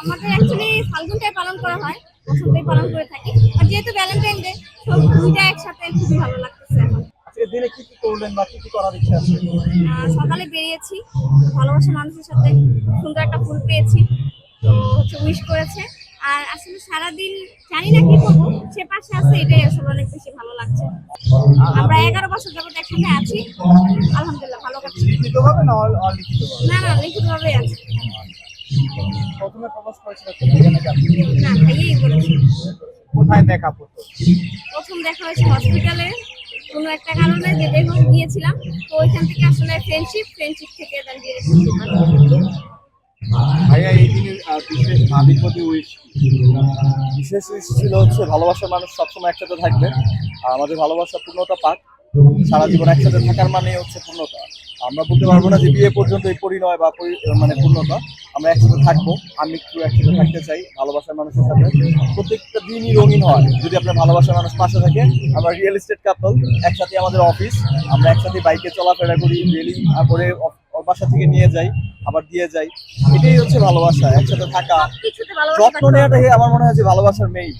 আমাদের অ্যাকচুয়ালি ফাল্গুনটাই পালন করা হয় বসন্তেই পালন করে থাকি। আর যেহেতু ভ্যালেন্টাইন ডে সব দুইটা একসাথে খুবই ভালো লাগতেছে এখন। দিনে কি কি করলেন বা কি কি করার ইচ্ছা আছে? সকালে বেরিয়েছি ভালোবাসা মানুষের সাথে সুন্দর একটা ফুল পেয়েছি তো হচ্ছে উইশ করেছে। আর আসলে সারাদিন জানি না কি করব সে পাশে আছে এটাই আসলে অনেক বেশি ভালো লাগছে। আমরা এগারো বছর যাবত একসাথে আছি আলহামদুলিল্লাহ ভালো কাটছে। না না না লিখিত ভাবে আছে প্রথমে প্রপোজ করেছিল? না ভাইয়াই কোথায় দেখা করতো? প্রথম দেখা হয়েছে হসপিটালে কোনো একটা কারণে যে দেখো গিয়েছিলাম তো ওইখান থেকে আসলে ফ্রেন্ডশিপ ফ্রেন্ডশিপ থেকে দেন রিলেশনশিপ ভাইয়া এই দিনের বিশেষ ভাবির প্রতি উইশ বিশেষ উইশ ছিল হচ্ছে ভালোবাসার মানুষ সবসময় একসাথে থাকবে। আর আমাদের ভালোবাসা পূর্ণতা পাক। সারা জীবন একসাথে থাকার মানে হচ্ছে পূর্ণতা। আমরা বলতে পারব না যে বিয়ে পর্যন্ত এই পরিণয় বা মানে পূর্ণতা। আমরা একসাথে থাকব আমি একটু একসাথে থাকতে চাই ভালোবাসার মানুষের সাথে। প্রত্যেকটা দিনই রঙিন হয়। যদি আপনার ভালোবাসার মানুষ পাশে থাকে আমরা রিয়েল এস্টেট কাপল একসাথে আমাদের অফিস আমরা একসাথে বাইকে চলাফেরা করি ডেলি করে বাসা থেকে নিয়ে যাই আবার দিয়ে যাই। এটাই হচ্ছে ভালোবাসা একসাথে থাকা। যত্ন। নেওয়াটাই আমার মনে হয় যে ভালোবাসার মেইন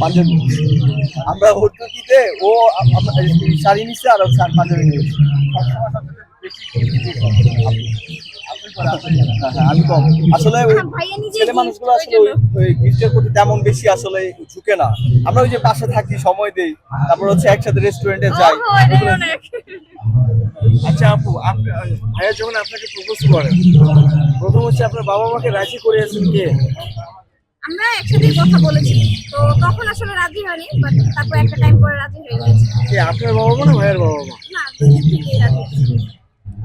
পাঞ্জাবি আমরা হটুকিতে ও শাড়ি নিচ্ছে আর আমি পাঞ্জাবি নিয়েছি আমি কম। আসলে ওই হ্যাঁ, ছেলে মানুষগুলো আসলে ওই- গিফটের প্রতি তেমন বেশি আসলে ঝুঁকে না। আমরা ওই যে পাশে থাকি সময় দেই তারপর হচ্ছে একসাথে রেস্টুরেন্টে যাই। আচ্ছা আপু আপনি ভাইয়া যখন আপনাকে প্রপোজ করেন প্রথম হচ্ছে আপনার বাবা মাকে রাজি করিয়েছেন কে? আমরা একসাথেই কথা বলেছি। তো তখন আসলে রাজি হয়নি বাট তারপর একটা টাইম পরে রাজি হয়ে গেছে। কে আপনার বাবা মা না ভাইয়ের বাবা মা? না দুই থেকেই রাজি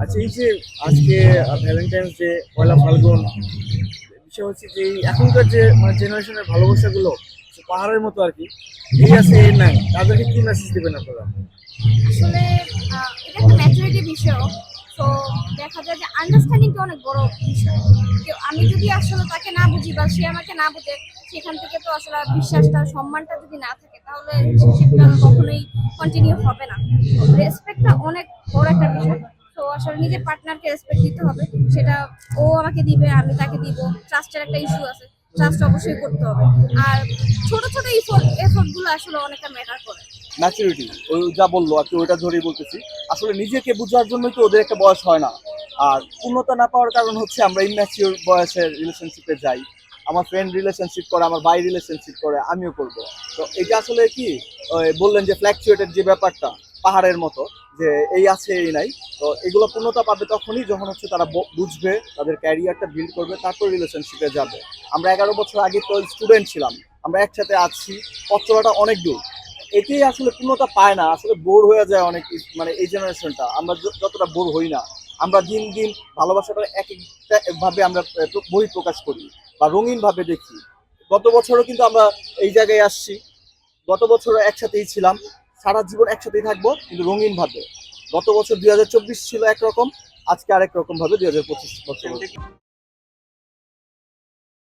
আচ্ছা এই যে আজকে ভ্যালেন্টাইন্স ডে পয়লা ফাল্গুন বিষয় হচ্ছে যে এই এখনকার যে মানে জেনারেশনের ভালোবাসাগুলো পাহাড়ের মতো আর কি এই আছে এই নাই। তাদেরকে কি মেসেজ দিবেন আপনারা? আসলে এটা একটা ম্যাচুরিটি বিষয়। তো দেখা যায় যে আন্ডারস্ট্যান্ডিংটা অনেক বড় বিষয়। তো আমি যদি আসলে তাকে না বুঝি বা সে আমাকে না বুঝে, সেখান থেকে তো আসলে বিশ্বাসটা, সম্মানটা যদি না থাকে, তাহলে রিলেশনশিপটা কখনোই কন্টিনিউ হবে না। রেসপেক্টটা অনেক বড় একটা বিষয়। তো আসলে নিজের পার্টনারকে রেসপেক্ট দিতে হবে। সেটা ও আমাকে দিবে, আমি তাকে দিব। ট্রাস্টের একটা ইস্যু আছে। ট্রাস্ট অবশ্যই করতে হবে। আর ছোট ছোট এফোর্ট আসলে অনেকটা ম্যাটার করে। ম্যাচুরিটি ওই যা বলল, আর কি ওইটা ধরেই বলতেছি। আসলে নিজেকে বোঝার জন্যই তো ওদের একটা বয়স হয় না। আর পূর্ণতা না পাওয়ার কারণ হচ্ছে আমরা ইম্যাচিওর বয়সের রিলেশনশিপে যাই। আমার ফ্রেন্ড রিলেশনশিপ করে, আমার ভাই রিলেশনশিপ করে, আমিও করব। তো এটা আসলে কি বললেন যে ফ্ল্যাকচুয়েটের যে ব্যাপারটা, পাহাড়ের মতো। যে এই আছে, এই নাই। তো এগুলো পূর্ণতা পাবে তখনই যখন হচ্ছে তারা বুঝবে, তাদের ক্যারিয়ারটা বিল্ড করবে, তারপর রিলেশনশিপে যাবে। আমরা এগারো বছর আগে তো স্টুডেন্ট ছিলাম। আমরা একসাথে আছি। চলাটা অনেক দূর। এটাই আসলে পূর্ণতা পায় না। আসলে বোর হয়ে যায় অনেক মানে এই জেনারেশনটা আমরা যতটা বোর হই না, আমরা দিন দিন ভালোবাসাটা এক একটা ভাবে আমরা বই প্রকাশ করি বা রঙিনভাবে দেখি। গত বছরও কিন্তু আমরা এই জায়গায় আসছি। গত বছরও একসাথেই ছিলাম। সারা জীবন একসাথেই থাকব, কিন্তু রঙিন ভাবে। গত বছর দুই হাজার চব্বিশ ছিল একরকম, আজকে আরেক রকম ভাবে দুই হাজার পঁচিশ বছর